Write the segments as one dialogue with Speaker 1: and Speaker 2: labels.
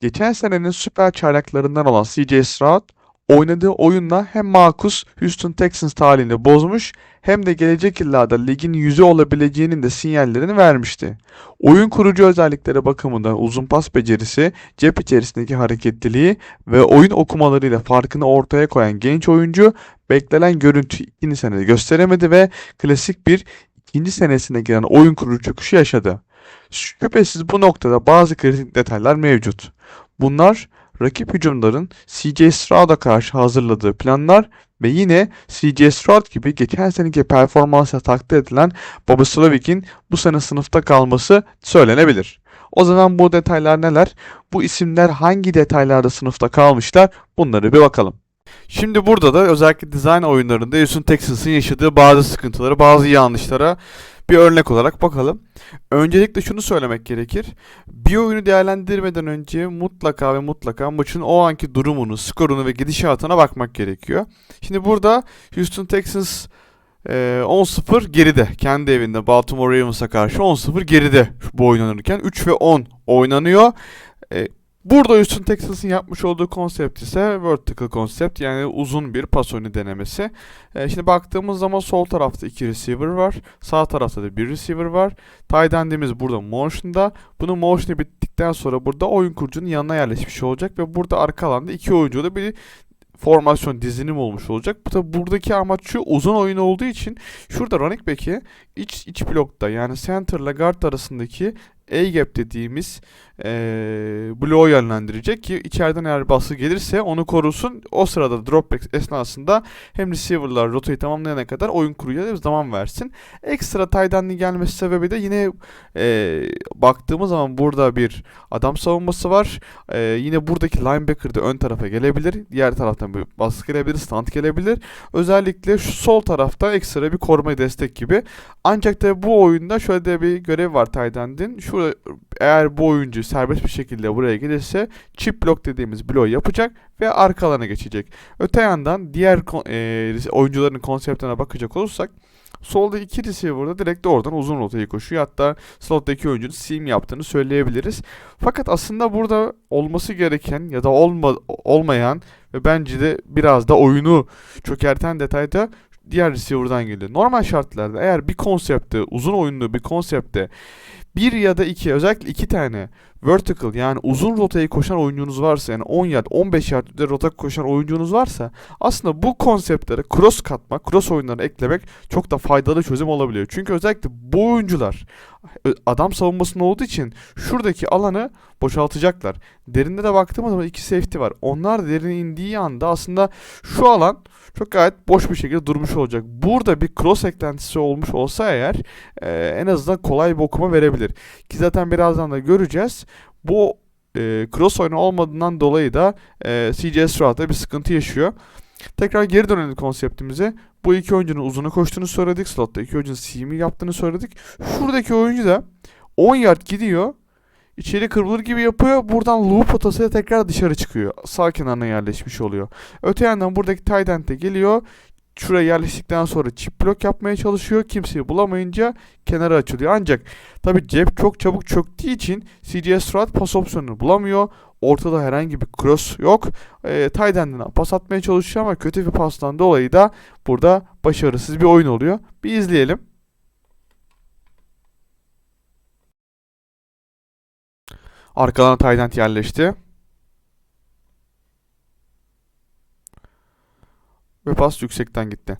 Speaker 1: Geçen senenin süper çaylaklarından olan CJ Stroud oynadığı oyunla hem Marcus Houston Texans talihini bozmuş hem de gelecek yıllarda ligin yüzü olabileceğinin de sinyallerini vermişti. Oyun kurucu özellikleri bakımından uzun pas becerisi, cep içerisindeki hareketliliği ve oyun okumalarıyla farkını ortaya koyan genç oyuncu beklenen görüntü ikinci senede gösteremedi ve klasik bir ikinci senesine giren oyun kurucu çöküşü yaşadı. Şüphesiz bu noktada bazı kritik detaylar mevcut. Bunlar rakip hücumların CJ Stroud'a karşı hazırladığı planlar ve yine CJ Stroud gibi geçen seneki performansa takdir edilen Bobby Slavik'in bu sene sınıfta kalması söylenebilir. O zaman bu detaylar neler? Bu isimler hangi detaylarda sınıfta kalmışlar? Bunları bir bakalım. Şimdi burada da özellikle dizayn oyunlarında Houston Texans'ın yaşadığı bazı sıkıntıları, bazı yanlışlara bir örnek olarak bakalım. Öncelikle şunu söylemek gerekir. Bir oyunu değerlendirmeden önce mutlaka ve mutlaka maçın o anki durumunu, skorunu ve gidişatına bakmak gerekiyor. Şimdi burada Houston Texans e, 10-0 geride. Kendi evinde Baltimore Ravens'a karşı 10-0 geride bu oynanırken 3 ve 10 oynanıyor. Burada Houston Texans'ın yapmış olduğu konsept ise vertical konsept yani uzun bir pas oyunu denemesi. E, şimdi baktığımız zaman sol tarafta iki receiver var. Sağ tarafta da bir receiver var. Tight end'imiz burada motion'da. Bunun motion'ı bittikten sonra burada oyun kurucunun yanına yerleşmiş olacak ve burada arka alanda iki oyuncu da bir formasyon dizilim olmuş olacak. Bu da buradaki amaç şu uzun oyun olduğu için şurada running back'i iç iç blokta yani center ile guard arasındaki A-gap dediğimiz e, bloğu yönlendirecek ki içeriden eğer baskı gelirse onu korusun. O sırada drop back esnasında hem receiver'lar rotayı tamamlayana kadar oyun bir zaman versin. Ekstra tight gelmesi sebebi de yine e, baktığımız zaman burada bir adam savunması var. E, yine buradaki linebacker de ön tarafa gelebilir. Diğer taraftan bir baskı gelebilir, stand gelebilir. Özellikle şu sol tarafta ekstra bir koruma destek gibi. Ancak da bu oyunda şöyle de bir görev var tight. Şurada eğer bu oyuncu serbest bir şekilde buraya gelirse chip block dediğimiz bloğu yapacak ve arka alana geçecek. Öte yandan diğer e, oyuncuların konseptine bakacak olursak solda iki receiver'da direkt oradan uzun rotayı koşuyor. Hatta slottaki oyuncunun seam yaptığını söyleyebiliriz. Fakat aslında burada olması gereken ya da olma, olmayan ve bence de biraz da oyunu çökerten detayda diğer receiver'dan geliyor. Normal şartlarda eğer bir konsepte, uzun oyunlu bir konsepte bir ya da iki özellikle iki tane vertical yani uzun rotayı koşan oyuncunuz varsa yani 10 yard 15 yard üzeri rota koşan oyuncunuz varsa aslında bu konseptlere cross katmak, cross oyunlarını eklemek çok da faydalı çözüm olabiliyor. Çünkü özellikle bu oyuncular adam savunmasında olduğu için şuradaki alanı boşaltacaklar. Derinde de baktığımız zaman iki safety var. Onlar derine indiği anda aslında şu alan çok gayet boş bir şekilde durmuş olacak. Burada bir cross eklentisi olmuş olsa eğer e, en azından kolay bir okuma verebilir. Ki zaten birazdan da göreceğiz. Bu e, cross oyunu olmadığından dolayı da e, CJ Stroud'da bir sıkıntı yaşıyor. Tekrar geri dönelim konseptimize. Bu iki oyuncunun uzunu koştuğunu söyledik. Slotta iki oyuncunun seam'i yaptığını söyledik. Şuradaki oyuncu da 10 yard gidiyor. İçeri kıvrılır gibi yapıyor. Buradan loop potasıyla tekrar dışarı çıkıyor. Sağ kenarına yerleşmiş oluyor. Öte yandan buradaki tight end de geliyor. Şuraya yerleştikten sonra chip blok yapmaya çalışıyor. Kimseyi bulamayınca kenara açılıyor. Ancak tabi cep çok çabuk çöktüğü için CJ Stroud pas opsiyonunu bulamıyor. Ortada herhangi bir cross yok. E, tight end'ine pas atmaya çalışıyor ama kötü bir pastan dolayı da burada başarısız bir oyun oluyor. Bir izleyelim. Arkadan end yerleşti. Ve pas yüksekten gitti.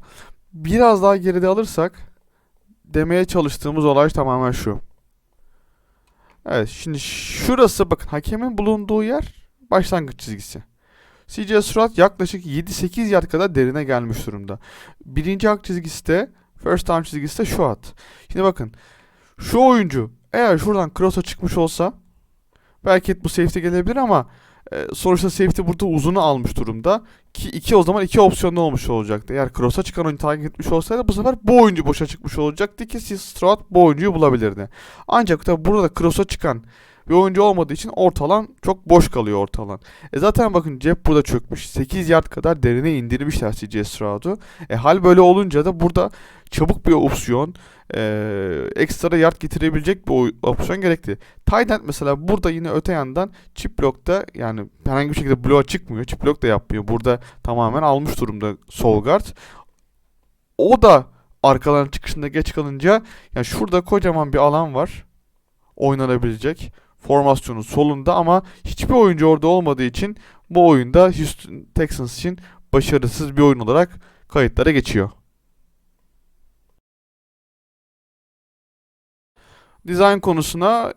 Speaker 1: Biraz daha geride alırsak demeye çalıştığımız olay tamamen şu. Evet şimdi şurası bakın hakemin bulunduğu yer başlangıç çizgisi. CJ Stroud yaklaşık 7-8 yard kadar derine gelmiş durumda. Birinci hak çizgisi de first down çizgisi de şu at. Şimdi bakın şu oyuncu eğer şuradan cross'a çıkmış olsa belki bu safety gelebilir ama e, sonuçta safety burada uzunu almış durumda. Ki iki o zaman iki opsiyonlu olmuş olacaktı. Eğer cross'a çıkan oyuncu takip etmiş olsaydı bu sefer bu oyuncu boşa çıkmış olacaktı ki Stroud bu oyuncuyu bulabilirdi. Ancak tabi burada cross'a çıkan bir oyuncu olmadığı için orta alan çok boş kalıyor orta alan. E zaten bakın cep burada çökmüş. 8 yard kadar derine indirmişler CJ Stroud'u. E hal böyle olunca da burada çabuk bir opsiyon, e, ekstra yard getirebilecek bir opsiyon gerekli. Tight end mesela burada yine öte yandan chip block'ta yani herhangi bir şekilde bloğa çıkmıyor. Chip block da yapmıyor. Burada tamamen almış durumda sol guard. O da arkaların çıkışında geç kalınca yani şurada kocaman bir alan var. Oynanabilecek. Formasyonun solunda ama hiçbir oyuncu orada olmadığı için bu oyunda Houston Texans için başarısız bir oyun olarak kayıtlara geçiyor. Design konusuna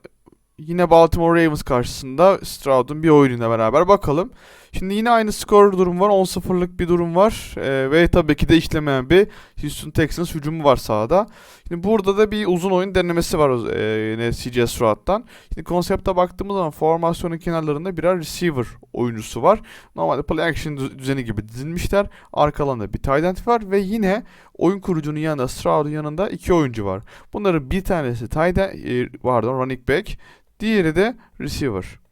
Speaker 1: yine Baltimore Ravens karşısında Stroud'un bir oyunuyla beraber bakalım. Şimdi yine aynı skor durum var. 10-0'lık bir durum var. Ee, ve tabii ki de işlemeyen bir Houston Texans hücumu var sahada. Şimdi burada da bir uzun oyun denemesi var e, yine CJ Stroud'dan. Şimdi konsepte baktığımız zaman formasyonun kenarlarında birer receiver oyuncusu var. Normalde play action düz- düzeni gibi dizilmişler. Arka alanda bir tight end var ve yine oyun kurucunun yanında Stroud'un yanında iki oyuncu var. Bunların bir tanesi tight end, e, pardon running back, diğeri de receiver.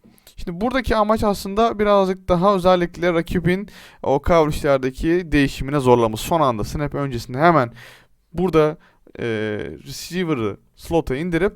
Speaker 1: Şimdi buradaki amaç aslında birazcık daha özellikle rakibin o coverage'lerdeki değişimine zorlaması. Son anda snap öncesinde hemen burada e, receiver'ı slot'a indirip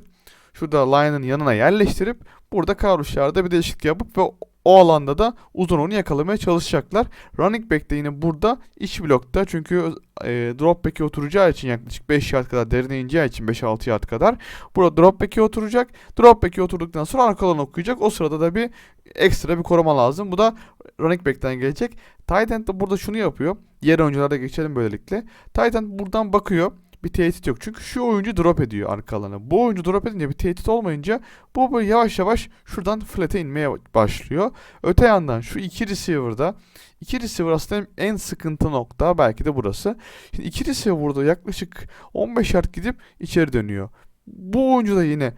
Speaker 1: şurada line'ın yanına yerleştirip burada coverage'larda bir değişiklik yapıp ve o alanda da uzun onu yakalamaya çalışacaklar. Running back de yine burada iç blokta çünkü e, drop back'e oturacağı için yaklaşık 5 yard kadar derine ineceği için 5-6 yard kadar burada drop back'e oturacak. Drop back'e oturduktan sonra arkadan okuyacak. O sırada da bir ekstra bir koruma lazım. Bu da running back'ten gelecek. Tight end de burada şunu yapıyor. Diğer oyunculara geçelim böylelikle. Tight end buradan bakıyor. Bir tehdit yok. Çünkü şu oyuncu drop ediyor arka alana. Bu oyuncu drop edince bir tehdit olmayınca bu böyle yavaş yavaş şuradan flat'e inmeye başlıyor. Öte yandan şu iki receiver'da iki receiver aslında en sıkıntı nokta belki de burası. Şimdi iki receiver burada yaklaşık 15 yard gidip içeri dönüyor. Bu oyuncu da yine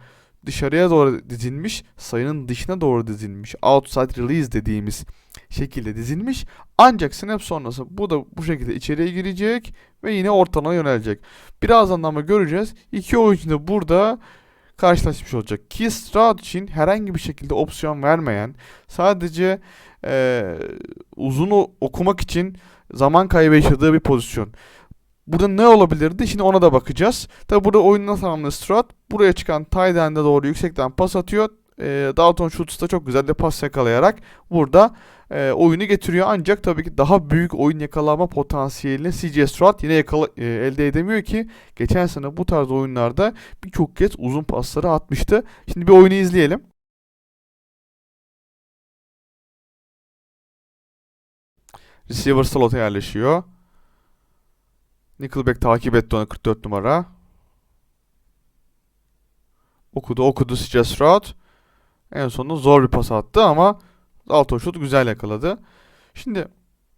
Speaker 1: dışarıya doğru dizilmiş, sayının dışına doğru dizilmiş, outside release dediğimiz şekilde dizilmiş. Ancak snap sonrası bu da bu şekilde içeriye girecek ve yine ortalama yönelecek. Birazdan ama göreceğiz. İki oyuncu da burada karşılaşmış olacak. Ki Stroud için herhangi bir şekilde opsiyon vermeyen, sadece eee, uzun okumak için zaman kaybı yaşadığı bir pozisyon. Burada ne olabilirdi? Şimdi ona da bakacağız. Tabi burada oyunu nasıl tamamladı Stroud? Buraya çıkan tight end'e doğru yüksekten pas atıyor. E, Dalton Schultz da çok güzel de pas yakalayarak burada e, oyunu getiriyor. Ancak tabii ki daha büyük oyun yakalama potansiyelini CJ Stroud yine yakala, e, elde edemiyor ki geçen sene bu tarz oyunlarda birçok kez uzun pasları atmıştı. Şimdi bir oyunu izleyelim. Receiver slot'a yerleşiyor. Nickelback takip etti onu 44 numara. Okudu okudu CJ Stroud. En sonunda zor bir pas attı ama Dalton Schultz güzel yakaladı. Şimdi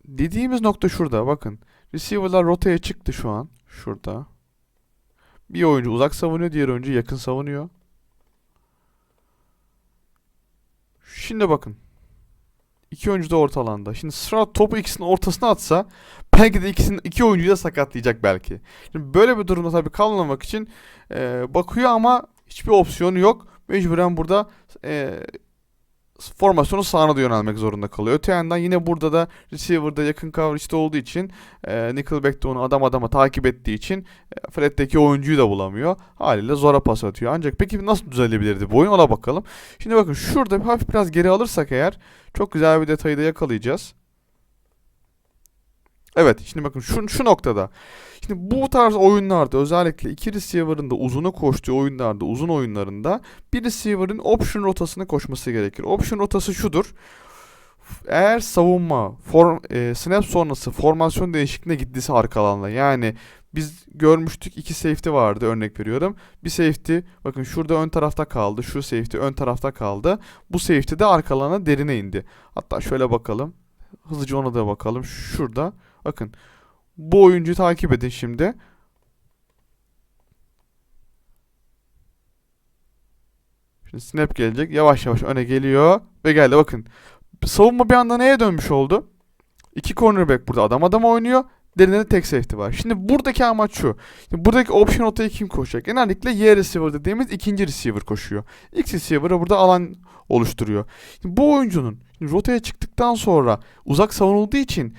Speaker 1: dediğimiz nokta şurada bakın. Receiver'lar rotaya çıktı şu an. Şurada. Bir oyuncu uzak savunuyor, diğer oyuncu yakın savunuyor. Şimdi bakın. İki oyuncu da orta alanda. Şimdi Stroud topu ikisinin ortasına atsa belki de ikisinin iki oyuncuyu da sakatlayacak belki. Şimdi böyle bir durumda tabii kalmamak için e, bakıyor ama hiçbir opsiyonu yok. Mecburen burada e, formasyonu sağına da yönelmek zorunda kalıyor. Öte yandan yine burada da receiver'da yakın coverage'da olduğu için e, Nickelback de onu adam adama takip ettiği için e, Fred'deki oyuncuyu da bulamıyor. Haliyle zora pas atıyor. Ancak peki nasıl düzelebilirdi bu oyun ona bakalım. Şimdi bakın şurada bir hafif biraz geri alırsak eğer çok güzel bir detayı da yakalayacağız. Evet şimdi bakın şu, şu noktada. Şimdi bu tarz oyunlarda özellikle iki receiver'ın da uzunu koştuğu oyunlarda uzun oyunlarında bir receiver'ın option rotasını koşması gerekir. Option rotası şudur. Eğer savunma form, e, snap sonrası formasyon değişikliğine gittiyse arka alanda yani biz görmüştük iki safety vardı örnek veriyorum. Bir safety bakın şurada ön tarafta kaldı. Şu safety ön tarafta kaldı. Bu safety de arka alana derine indi. Hatta şöyle bakalım. Hızlıca ona da bakalım. Şurada bakın bu oyuncuyu takip edin şimdi. Şimdi snap gelecek. Yavaş yavaş öne geliyor. Ve geldi bakın. Savunma bir anda neye dönmüş oldu? İki cornerback burada adam adama oynuyor. Derinde de tek safety var. Şimdi buradaki amaç şu. Şimdi buradaki option rotayı kim koşacak? Genellikle Y receiver dediğimiz ikinci receiver koşuyor. X receiver burada alan oluşturuyor. Şimdi bu oyuncunun rotaya çıktıktan sonra uzak savunulduğu için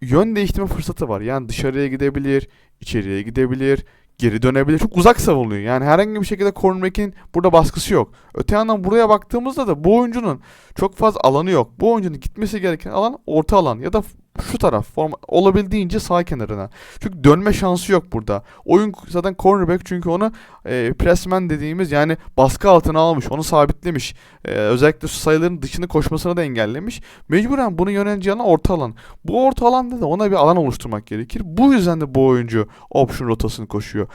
Speaker 1: yön değiştirme fırsatı var. Yani dışarıya gidebilir, içeriye gidebilir, geri dönebilir. Çok uzak savunuyor. Yani herhangi bir şekilde cornerback'in burada baskısı yok. Öte yandan buraya baktığımızda da bu oyuncunun çok fazla alanı yok. Bu oyuncunun gitmesi gereken alan orta alan ya da şu taraf forma, olabildiğince sağ kenarına. Çünkü dönme şansı yok burada. Oyun zaten cornerback çünkü onu e, pressman dediğimiz yani baskı altına almış. Onu sabitlemiş. E, özellikle şu sayıların dışını koşmasını da engellemiş. Mecburen bunu yöneleceği alan orta alan. Bu orta alanda da ona bir alan oluşturmak gerekir. Bu yüzden de bu oyuncu option rotasını koşuyor.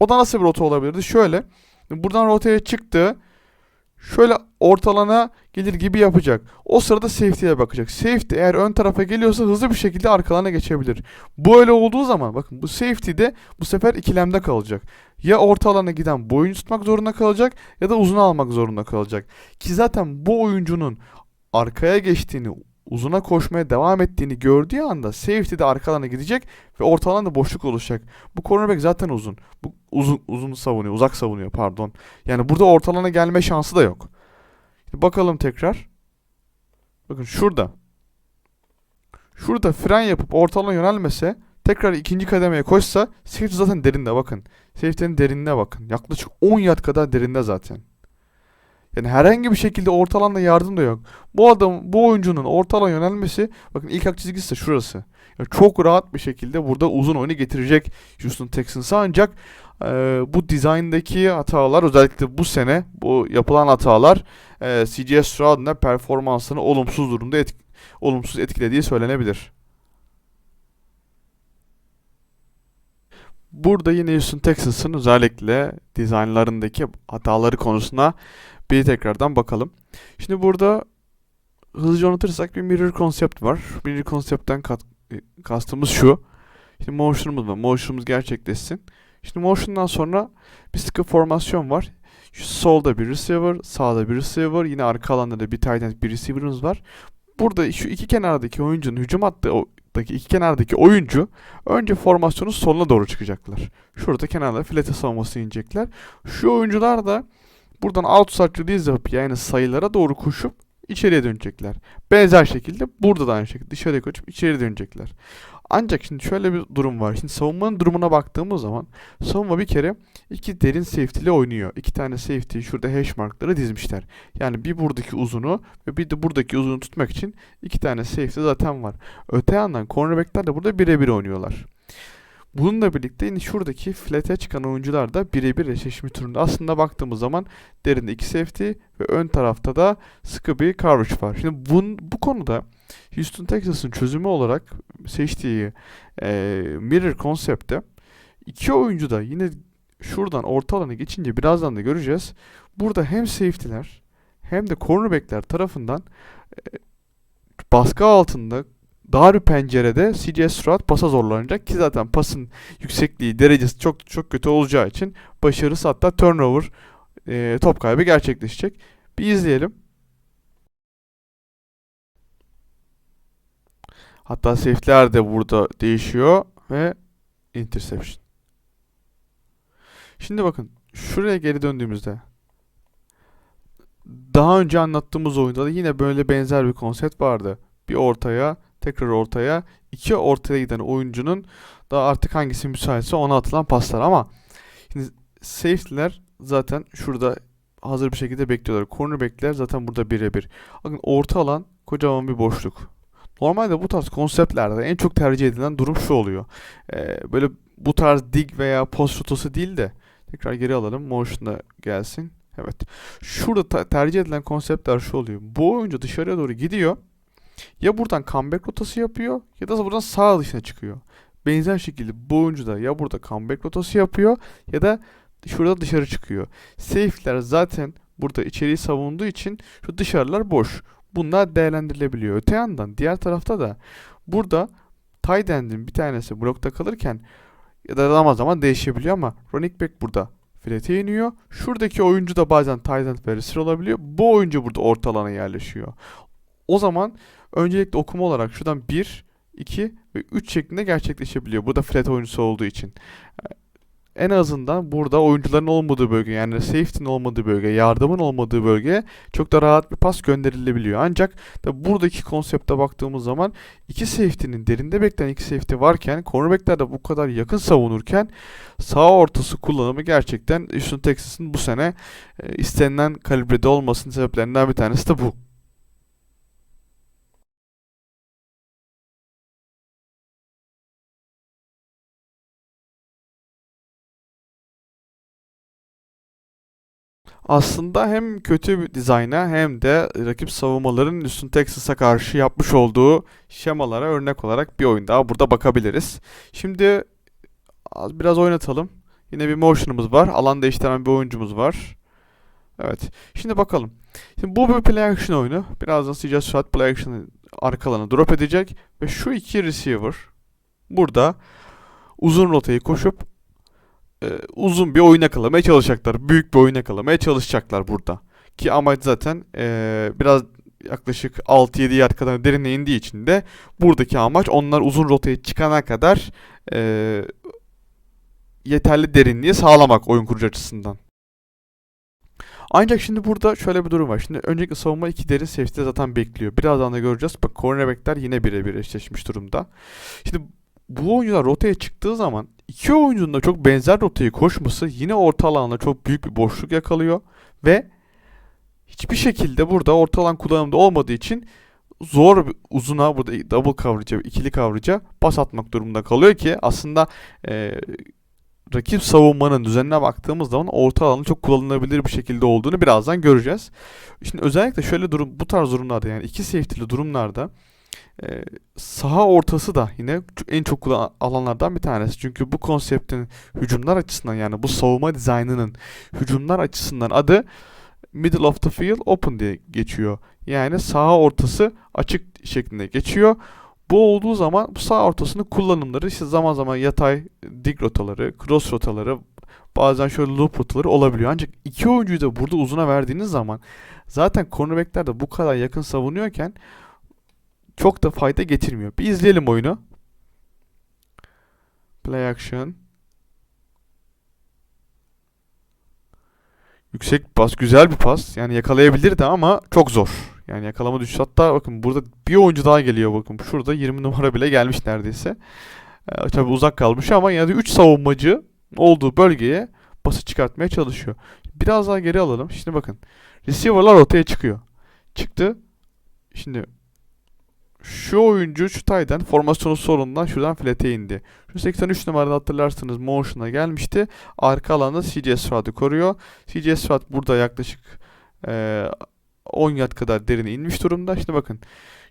Speaker 1: O da nasıl bir rota olabilirdi? Şöyle. Buradan rotaya çıktı. Şöyle ortalana gelir gibi yapacak. O sırada safety'ye bakacak. Safety eğer ön tarafa geliyorsa hızlı bir şekilde arkalarına geçebilir. Bu öyle olduğu zaman bakın bu safety de bu sefer ikilemde kalacak. Ya orta alana giden bu oyuncu tutmak zorunda kalacak ya da uzun almak zorunda kalacak. Ki zaten bu oyuncunun arkaya geçtiğini, uzuna koşmaya devam ettiğini gördüğü anda safety de arka alana gidecek ve orta alanda boşluk oluşacak. Bu cornerback zaten uzun. Bu uzun uzun savunuyor, uzak savunuyor pardon. Yani burada orta alana gelme şansı da yok. Şimdi bakalım tekrar. Bakın şurada. Şurada fren yapıp orta alana yönelmese tekrar ikinci kademeye koşsa safety zaten derinde bakın. Safety'nin derinine bakın. Yaklaşık 10 yard kadar derinde zaten. Yani herhangi bir şekilde orta alanda yardım da yok. Bu adam, bu oyuncunun orta alana yönelmesi, bakın ilk hak çizgisi de şurası. Yani çok rahat bir şekilde burada uzun oyunu getirecek Houston Texans'a ancak e, bu dizayndaki hatalar özellikle bu sene bu yapılan hatalar e, CJ Stroud'un da performansını olumsuz durumda etk olumsuz etkilediği söylenebilir. Burada yine Houston Texans'ın özellikle dizaynlarındaki hataları konusuna bir tekrardan bakalım. Şimdi burada hızlıca anlatırsak bir mirror concept var. Mirror concept'ten kat, kastımız şu. Şimdi motion'umuz var. Motion'umuz gerçekleşsin. Şimdi motion'dan sonra bir sıkı formasyon var. Şu solda bir receiver, sağda bir receiver, yine arka alanda da bir tight end bir receiver'ımız var. Burada şu iki kenardaki oyuncunun hücum hattındaki iki kenardaki oyuncu önce formasyonun soluna doğru çıkacaklar. Şurada kenarda filete savunması inecekler. Şu oyuncular da buradan outside release yapıp yani sayılara doğru koşup içeriye dönecekler. Benzer şekilde burada da aynı şekilde dışarıya koşup içeri dönecekler. Ancak şimdi şöyle bir durum var. Şimdi savunmanın durumuna baktığımız zaman savunma bir kere iki derin safety ile oynuyor. İki tane safety şurada hash markları dizmişler. Yani bir buradaki uzunu ve bir de buradaki uzunu tutmak için iki tane safety zaten var. Öte yandan cornerbackler de burada birebir oynuyorlar. Bununla birlikte yine şuradaki flat'e çıkan oyuncular da birebir eşleşme turunda. Aslında baktığımız zaman derinde iki safety ve ön tarafta da sıkı bir coverage var. Şimdi bun, bu konuda Houston Texas'ın çözümü olarak seçtiği e, mirror konsepte iki oyuncu da yine şuradan orta alana geçince birazdan da göreceğiz. Burada hem safety'ler hem de cornerback'ler tarafından e, baskı altında dar pencerede CJ Stroud pasa zorlanacak ki zaten pasın yüksekliği derecesi çok çok kötü olacağı için başarısı hatta turnover e, top kaybı gerçekleşecek. Bir izleyelim. Hatta safety'ler de burada değişiyor ve interception. Şimdi bakın şuraya geri döndüğümüzde daha önce anlattığımız oyunda da yine böyle benzer bir konsept vardı. Bir ortaya tekrar ortaya iki ortaya giden oyuncunun da artık hangisi müsaitse ona atılan paslar ama şimdi safety'ler zaten şurada hazır bir şekilde bekliyorlar. Cornerback'ler zaten burada birebir. Bakın orta alan kocaman bir boşluk. Normalde bu tarz konseptlerde en çok tercih edilen durum şu oluyor. Ee, böyle bu tarz dig veya post rotası değil de tekrar geri alalım. Motion'da gelsin. Evet. Şurada tercih edilen konseptler şu oluyor. Bu oyuncu dışarıya doğru gidiyor. Ya buradan comeback rotası yapıyor ya da buradan sağ dışına çıkıyor. Benzer şekilde bu oyuncu da ya burada comeback rotası yapıyor ya da şurada dışarı çıkıyor. Safe'ler zaten burada içeriği savunduğu için şu dışarılar boş. Bunlar değerlendirilebiliyor. Öte yandan diğer tarafta da burada tight end'in bir tanesi blokta kalırken ya da zaman zaman değişebiliyor ama running back burada filete iniyor. Şuradaki oyuncu da bazen tight end ve olabiliyor. Bu oyuncu burada orta alana yerleşiyor. O zaman öncelikle okuma olarak şuradan 1 2 ve 3 şeklinde gerçekleşebiliyor. Bu da flat oyuncusu olduğu için. En azından burada oyuncuların olmadığı bölge yani safety'nin olmadığı bölge, yardımın olmadığı bölge çok da rahat bir pas gönderilebiliyor. Ancak da buradaki konsepte baktığımız zaman iki safety'nin derinde bekleyen iki safety varken cornerback'ler de bu kadar yakın savunurken sağ ortası kullanımı gerçekten Houston Texas'ın bu sene e, istenilen kalibrede olmasının sebeplerinden bir tanesi de bu. Aslında hem kötü bir dizayna hem de rakip savunmaların Houston Texas'a karşı yapmış olduğu şemalara örnek olarak bir oyun daha burada bakabiliriz. Şimdi az biraz oynatalım. Yine bir motion'ımız var. Alan değiştiren bir oyuncumuz var. Evet. Şimdi bakalım. Şimdi bu bir play action oyunu. Birazdan CJ Stroud play action'ı arkalarına drop edecek. Ve şu iki receiver burada uzun rotayı koşup e, uzun bir oyun yakalamaya çalışacaklar. Büyük bir oyun yakalamaya çalışacaklar burada. Ki amaç zaten e, biraz yaklaşık 6-7 yard kadar derine indiği için de buradaki amaç onlar uzun rotaya çıkana kadar e, yeterli derinliği sağlamak oyun kurucu açısından. Ancak şimdi burada şöyle bir durum var. Şimdi öncelikle savunma iki derin safety zaten bekliyor. Birazdan da göreceğiz. Bak cornerbackler yine birebir eşleşmiş durumda. Şimdi bu oyuncular rotaya çıktığı zaman iki oyuncunun da çok benzer rotayı koşması yine orta alanda çok büyük bir boşluk yakalıyor ve hiçbir şekilde burada orta alan kullanımda olmadığı için zor bir uzuna burada double coverage'a, ikili coverage'a pas atmak durumunda kalıyor ki aslında e, rakip savunmanın düzenine baktığımız zaman orta alanı çok kullanılabilir bir şekilde olduğunu birazdan göreceğiz. Şimdi özellikle şöyle durum bu tarz durumlarda yani iki safety'li durumlarda e, saha ortası da yine en çok kullanılan alanlardan bir tanesi. Çünkü bu konseptin hücumlar açısından yani bu savunma dizaynının hücumlar açısından adı middle of the field open diye geçiyor. Yani saha ortası açık şeklinde geçiyor. Bu olduğu zaman bu sağ ortasının kullanımları işte zaman zaman yatay dik rotaları, cross rotaları, bazen şöyle loop rotaları olabiliyor. Ancak iki oyuncuyu da burada uzuna verdiğiniz zaman zaten cornerbackler de bu kadar yakın savunuyorken çok da fayda getirmiyor. Bir izleyelim oyunu. Play action. Yüksek pas, güzel bir pas. Yani yakalayabilirdi ama çok zor. Yani yakalama düşüş. Hatta bakın burada bir oyuncu daha geliyor bakın. Şurada 20 numara bile gelmiş neredeyse. Ee, tabi uzak kalmış ama yani 3 savunmacı olduğu bölgeye pası çıkartmaya çalışıyor. Biraz daha geri alalım. Şimdi bakın. Receiver'lar ortaya çıkıyor. Çıktı. Şimdi şu oyuncu şu tayden formasyonu sorundan şuradan flete indi. Şu 83 numarada hatırlarsınız motion'a gelmişti. Arka alanda CJ Stroud'u koruyor. CJ Stroud burada yaklaşık e, 10 yard kadar derine inmiş durumda. Şimdi bakın.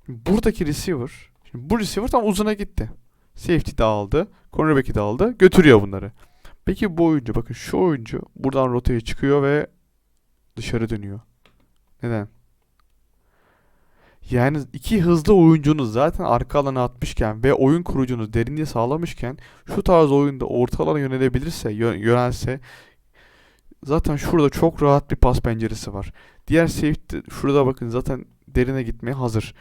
Speaker 1: Buradaki receiver şimdi bu receiver tam uzuna gitti. Safety de aldı. Cornerback'i de aldı. Götürüyor bunları. Peki bu oyuncu bakın şu oyuncu buradan rotaya çıkıyor ve dışarı dönüyor. Neden? Yani iki hızlı oyuncunuz zaten arka alana atmışken ve oyun kurucunuz derinliği sağlamışken şu tarz oyunda orta alana yönelebilirse, yönelse zaten şurada çok rahat bir pas penceresi var. Diğer safety şurada bakın zaten derine gitmeye hazır.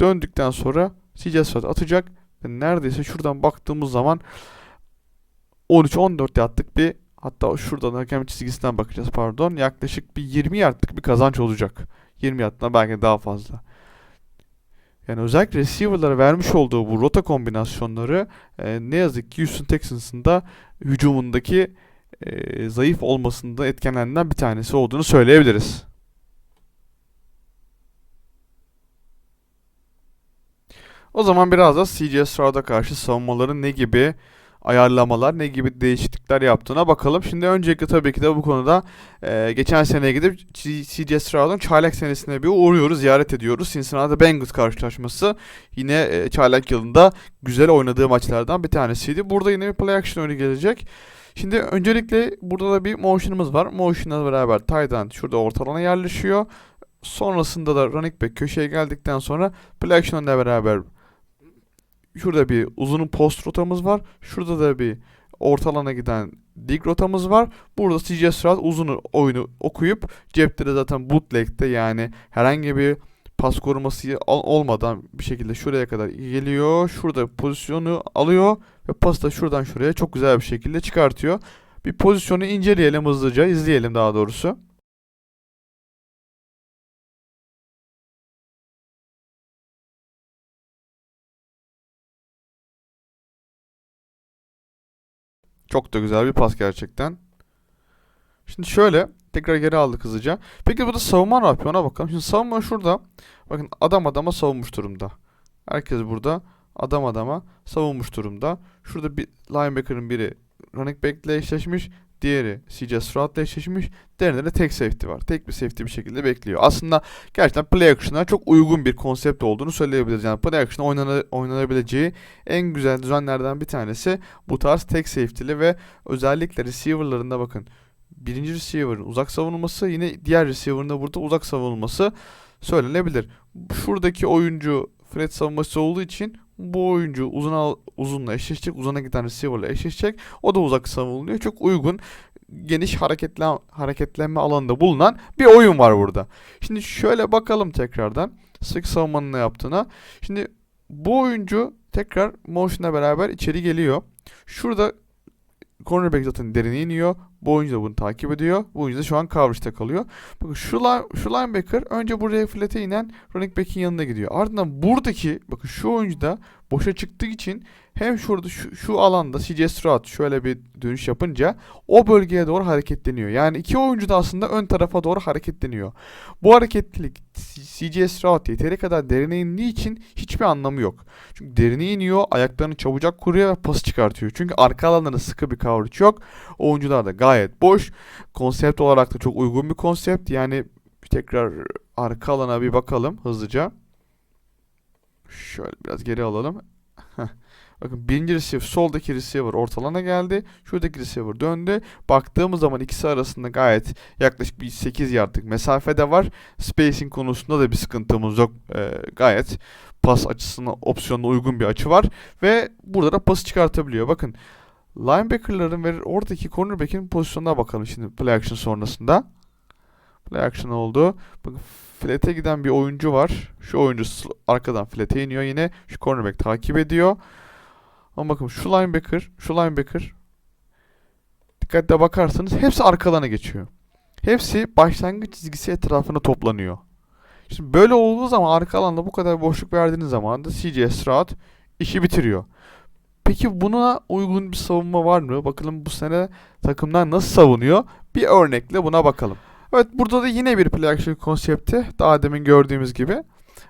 Speaker 1: Döndükten sonra CJ Stroud atacak neredeyse şuradan baktığımız zaman 13-14 attık bir hatta şuradan hakem çizgisinden bakacağız pardon yaklaşık bir 20 yardlık bir kazanç olacak. 20 yardtan belki daha fazla. Yani özellikle receiver'lara vermiş olduğu bu rota kombinasyonları e, ne yazık ki Houston Texans'ın da hücumundaki e, zayıf olmasında etkenlerinden bir tanesi olduğunu söyleyebiliriz. O zaman biraz da CJ Stroud'a karşı savunmaların ne gibi ayarlamalar, ne gibi değişiklikler yaptığına bakalım. Şimdi öncelikle tabii ki de bu konuda e, geçen seneye gidip CJ Stroud'un çaylak senesine bir uğruyoruz, ziyaret ediyoruz. Cincinnati Bengals karşılaşması yine e, çaylak yılında güzel oynadığı maçlardan bir tanesiydi. Burada yine bir play action oyunu gelecek. Şimdi öncelikle burada da bir motion'ımız var. Motion'la beraber end şurada ortalana yerleşiyor. Sonrasında da running back köşeye geldikten sonra play action'la beraber Şurada bir uzun post rotamız var. Şurada da bir ortalana giden dig rotamız var. Burada CJ Stroud uzun oyunu okuyup cepte de zaten bootleg'de yani herhangi bir pas koruması olmadan bir şekilde şuraya kadar geliyor. Şurada pozisyonu alıyor ve pası da şuradan şuraya çok güzel bir şekilde çıkartıyor. Bir pozisyonu inceleyelim hızlıca, izleyelim daha doğrusu. Çok da güzel bir pas gerçekten. Şimdi şöyle tekrar geri aldık hızlıca. Peki burada savunma ne yapıyor ona bakalım. Şimdi savunma şurada. Bakın adam adama savunmuş durumda. Herkes burada adam adama savunmuş durumda. Şurada bir linebacker'ın biri running back ile eşleşmiş. Diğeri CJ Stroud ile eşleşmiş. Diğerinde de tek safety var. Tek bir safety bir şekilde bekliyor. Aslında gerçekten play action'a çok uygun bir konsept olduğunu söyleyebiliriz. Yani play action'a oynana, oynanabileceği en güzel düzenlerden bir tanesi bu tarz tek safety'li ve özellikle receiver'larında bakın birinci receiver'ın uzak savunulması yine diğer receiver'ın da burada uzak savunulması söylenebilir. Şuradaki oyuncu Fred savunması olduğu için bu oyuncu uzuna uzunla eşleşecek. Uzuna giden receiver'la eşleşecek. O da uzak savunuluyor. Çok uygun geniş hareketlen hareketlenme alanında bulunan bir oyun var burada. Şimdi şöyle bakalım tekrardan sık savunmanın ne yaptığına. Şimdi bu oyuncu tekrar motion'la beraber içeri geliyor. Şurada cornerback zaten derine iniyor. Bu oyuncu da bunu takip ediyor. Bu oyuncu da şu an coverage'da kalıyor. Bakın şu, line, şu linebacker önce buraya flat'e inen running back'in yanına gidiyor. Ardından buradaki bakın şu oyuncu da boşa çıktığı için hem şurada şu, şu alanda CJ Stroud şöyle bir dönüş yapınca o bölgeye doğru hareketleniyor. Yani iki oyuncu da aslında ön tarafa doğru hareketleniyor. Bu hareketlilik CJ Stroud yeteri kadar derine indiği için hiçbir anlamı yok. Çünkü derine iniyor, ayaklarını çabucak kuruyor ve pası çıkartıyor. Çünkü arka alanlarında sıkı bir coverage yok. Oyuncular da gayet boş. Konsept olarak da çok uygun bir konsept. Yani tekrar arka alana bir bakalım hızlıca. Şöyle biraz geri alalım. Bakın birinci receiver soldaki receiver ortalana geldi. Şuradaki receiver döndü. Baktığımız zaman ikisi arasında gayet yaklaşık bir 8 yardlık mesafede var. Spacing konusunda da bir sıkıntımız yok. Ee, gayet pas açısına opsiyonuna uygun bir açı var. Ve burada da pası çıkartabiliyor. Bakın linebacker'ların ve oradaki cornerback'in pozisyonuna bakalım şimdi play action sonrasında. Play action oldu. Bakın flat'e giden bir oyuncu var. Şu oyuncu arkadan flat'e iniyor yine. Şu cornerback takip ediyor. Ama bakın şu linebacker, şu linebacker dikkatle bakarsanız hepsi arkalarına geçiyor. Hepsi başlangıç çizgisi etrafına toplanıyor. Şimdi böyle olduğu zaman arka alanda bu kadar boşluk verdiğiniz zaman da CJ Stroud işi bitiriyor. Peki buna uygun bir savunma var mı? Bakalım bu sene takımlar nasıl savunuyor? Bir örnekle buna bakalım. Evet burada da yine bir play action konsepti. Daha demin gördüğümüz gibi.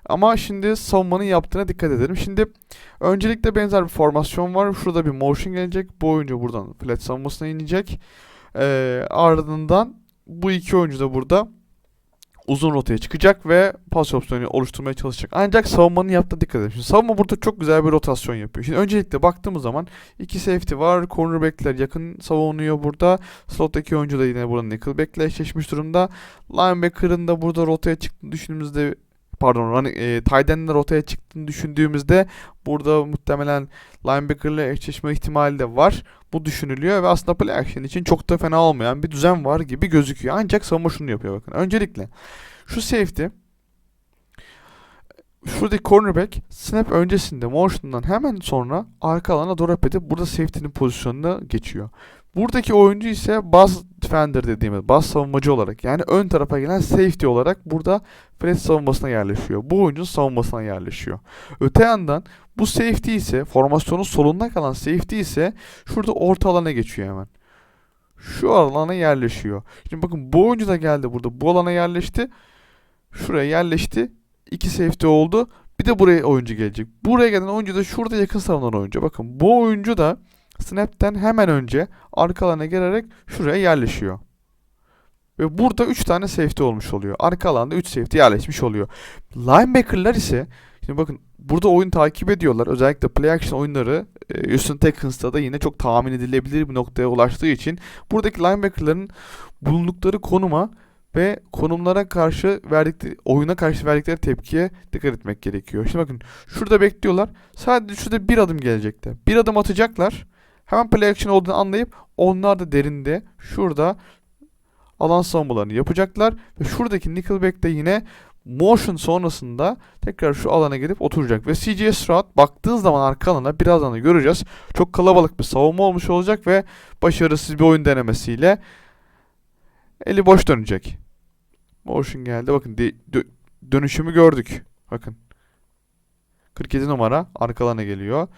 Speaker 1: Ama şimdi savunmanın yaptığına dikkat edelim. Şimdi öncelikle benzer bir formasyon var. Şurada bir motion gelecek. Bu oyuncu buradan flat savunmasına inecek. Ee, ardından bu iki oyuncu da burada uzun rotaya çıkacak ve pas opsiyonu oluşturmaya çalışacak. Ancak savunmanın yaptığı dikkat edin. Şimdi savunma burada çok güzel bir rotasyon yapıyor. Şimdi öncelikle baktığımız zaman iki safety var. Cornerback'ler yakın savunuyor burada. Slot'taki oyuncu da yine burada nickelback'le eşleşmiş durumda. Linebacker'ın da burada rotaya çıktığını düşündüğümüzde pardon running, e, tight end'ler rotaya çıktığını düşündüğümüzde burada muhtemelen linebacker'la eşleşme ihtimali de var. Bu düşünülüyor ve aslında play action için çok da fena olmayan bir düzen var gibi gözüküyor. Ancak savunma şunu yapıyor bakın. Öncelikle şu safety şuradaki cornerback snap öncesinde motion'dan hemen sonra arka alana drop edip burada safety'nin pozisyonuna geçiyor. Buradaki oyuncu ise buzz defender dediğimiz buzz savunmacı olarak yani ön tarafa gelen safety olarak burada flat savunmasına yerleşiyor. Bu oyuncunun savunmasına yerleşiyor. Öte yandan bu safety ise formasyonun solunda kalan safety ise şurada orta alana geçiyor hemen. Şu alana yerleşiyor. Şimdi bakın bu oyuncu da geldi burada. Bu alana yerleşti. Şuraya yerleşti. İki safety oldu. Bir de buraya oyuncu gelecek. Buraya gelen oyuncu da şurada yakın savunan oyuncu. Bakın bu oyuncu da snap'ten hemen önce arka alana gelerek şuraya yerleşiyor. Ve burada 3 tane safety olmuş oluyor. Arka alanda 3 safety yerleşmiş oluyor. Linebacker'lar ise şimdi bakın burada oyun takip ediyorlar. Özellikle play action oyunları e, Houston Texans'ta da yine çok tahmin edilebilir bir noktaya ulaştığı için buradaki linebacker'ların bulundukları konuma ve konumlara karşı verdikleri oyuna karşı verdikleri tepkiye dikkat etmek gerekiyor. Şimdi bakın şurada bekliyorlar. Sadece şurada bir adım gelecekte. Bir adım atacaklar. Hemen play action olduğunu anlayıp onlar da derinde şurada alan savunmalarını yapacaklar ve şuradaki Nickelback de yine motion sonrasında tekrar şu alana gelip oturacak. Ve CJ Stroud baktığı zaman arka alana birazdan da göreceğiz. Çok kalabalık bir savunma olmuş olacak ve başarısız bir oyun denemesiyle eli boş dönecek. Motion geldi. Bakın dö- dönüşümü gördük. Bakın. 47 numara arka alana geliyor.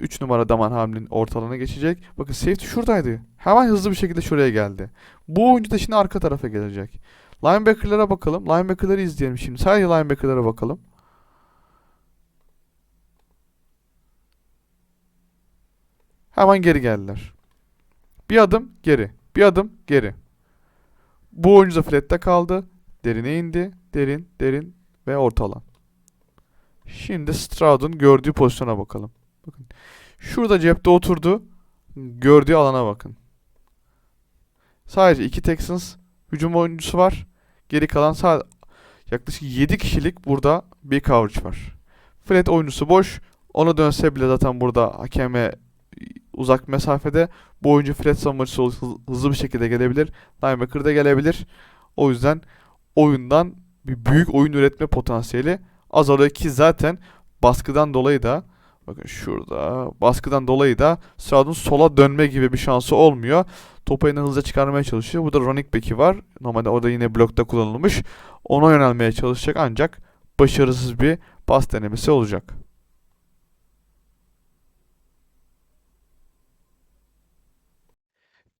Speaker 1: 3 numara Daman Hamlin ortalığına geçecek. Bakın safety şuradaydı. Hemen hızlı bir şekilde şuraya geldi. Bu oyuncu da şimdi arka tarafa gelecek. Linebacker'lara bakalım. Linebacker'ları izleyelim şimdi. Sadece linebacker'lara bakalım. Hemen geri geldiler. Bir adım geri. Bir adım geri. Bu oyuncu da flat'te kaldı. Derine indi. Derin, derin ve orta alan. Şimdi Stroud'un gördüğü pozisyona bakalım. Şurada cepte oturdu. Gördüğü alana bakın. Sadece iki Texans hücum oyuncusu var. Geri kalan sadece yaklaşık 7 kişilik burada bir coverage var. Flat oyuncusu boş. Ona dönse bile zaten burada hakeme uzak mesafede. Bu oyuncu flat savunmacısı hızlı bir şekilde gelebilir. Linebacker da gelebilir. O yüzden oyundan bir büyük oyun üretme potansiyeli azalıyor ki zaten baskıdan dolayı da bakın şurada baskıdan dolayı da Stroud'un sola dönme gibi bir şansı olmuyor. Topu en hızlı çıkarmaya çalışıyor. Burada running back'i var. Normalde orada yine blokta kullanılmış. Ona yönelmeye çalışacak ancak başarısız bir pas denemesi olacak.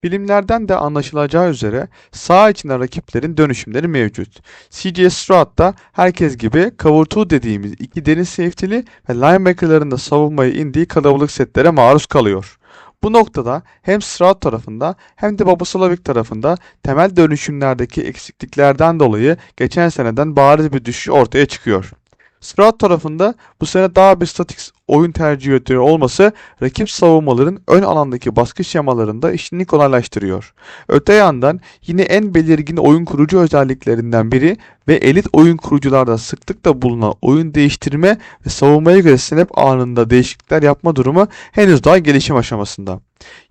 Speaker 1: Filmlerden de anlaşılacağı üzere sağ içinde rakiplerin dönüşümleri mevcut. CJ Stroud da herkes gibi cover 2 dediğimiz iki derin safety'li ve linebacker'ların da savunmaya indiği kalabalık setlere maruz kalıyor. Bu noktada hem Stroud tarafında hem de Babasolovic tarafında temel dönüşümlerdeki eksikliklerden dolayı geçen seneden bariz bir düşüş ortaya çıkıyor. Stroud tarafında bu sene daha bir statik oyun tercih ediyor olması rakip savunmaların ön alandaki baskı şemalarında işini kolaylaştırıyor. Öte yandan yine en belirgin oyun kurucu özelliklerinden biri ve elit oyun kurucularda sıklıkla bulunan oyun değiştirme ve savunmaya göre snap anında değişiklikler yapma durumu henüz daha gelişim aşamasında.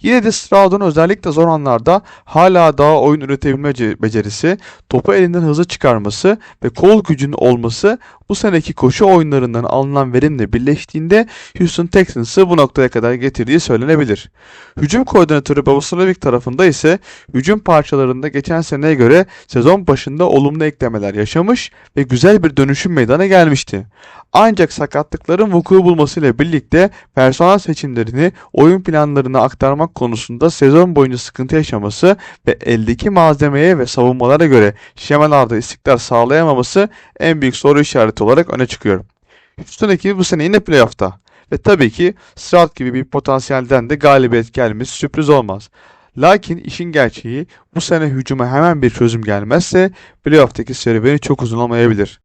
Speaker 1: Yine de Stroud'un özellikle zor anlarda hala daha oyun üretebilme ce- becerisi, topu elinden hızlı çıkarması ve kol gücünün olması bu seneki koşu oyunlarından alınan verimle birleştiğinde Houston Texans'ı bu noktaya kadar getirdiği söylenebilir. Hücum koordinatörü Bobaslovic tarafında ise hücum parçalarında geçen seneye göre sezon başında olumlu eklemeler yaşamış ve güzel bir dönüşüm meydana gelmişti. Ancak sakatlıkların vuku bulmasıyla birlikte personel seçimlerini oyun planlarına aktarmak konusunda sezon boyunca sıkıntı yaşaması ve eldeki malzemeye ve savunmalara göre şemalarda istikrar sağlayamaması en büyük soru işareti olarak öne çıkıyor. Houston ekibi bu sene yine playoff'ta. Ve tabii ki Stroud gibi bir potansiyelden de galibiyet gelmesi sürpriz olmaz. Lakin işin gerçeği bu sene hücuma hemen bir çözüm gelmezse playoff'taki serüveni çok uzun olmayabilir.